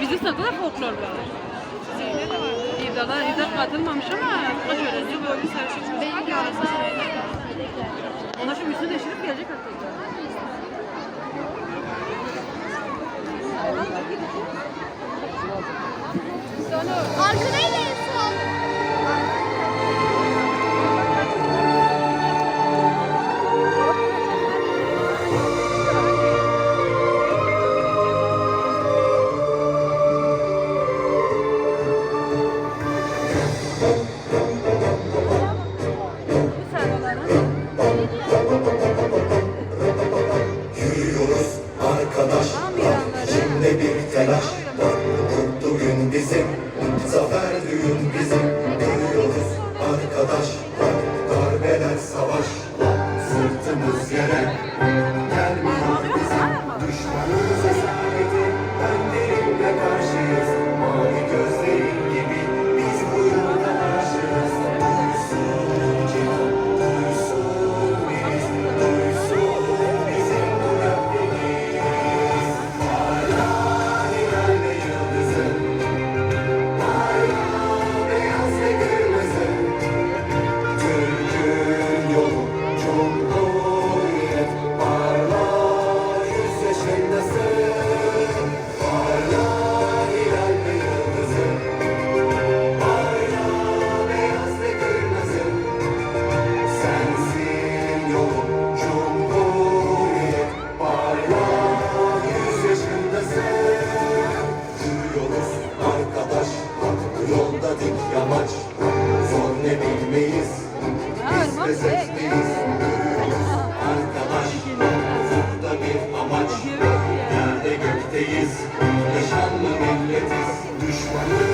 Bizim sınıfta da folklor var. İda'da İda katılmamış ama kaç öğrenci oyun sarışın çocuk Onlar şimdi üstünü değiştirip gelecek artık. tek yamaç. Son ne bilmeyiz? Biz pes etmeyiz Arkadaş Burada bir amaç. Nerede gökteyiz? Yaşanlı milletiz. Düşmanlık